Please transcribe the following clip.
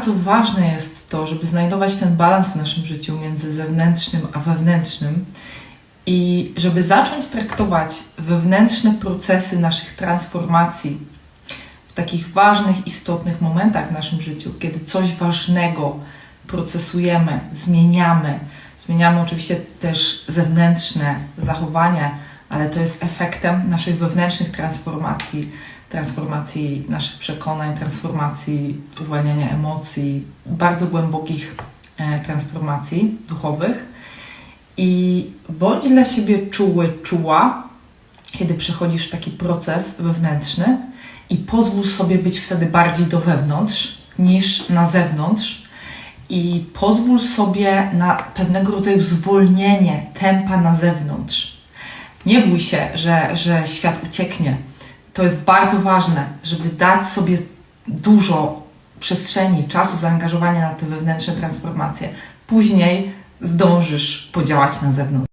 Bardzo ważne jest to, żeby znajdować ten balans w naszym życiu między zewnętrznym a wewnętrznym i żeby zacząć traktować wewnętrzne procesy naszych transformacji w takich ważnych, istotnych momentach w naszym życiu, kiedy coś ważnego procesujemy, zmieniamy. Zmieniamy oczywiście też zewnętrzne zachowania, ale to jest efektem naszych wewnętrznych transformacji, transformacji naszych przekonań, transformacji uwalniania emocji, bardzo głębokich e, transformacji duchowych. I bądź dla siebie czuły, czuła, kiedy przechodzisz taki proces wewnętrzny i pozwól sobie być wtedy bardziej do wewnątrz niż na zewnątrz i pozwól sobie na pewnego rodzaju zwolnienie tempa na zewnątrz. Nie bój się, że, że świat ucieknie. To jest bardzo ważne, żeby dać sobie dużo przestrzeni, czasu, zaangażowania na te wewnętrzne transformacje. Później zdążysz podziałać na zewnątrz.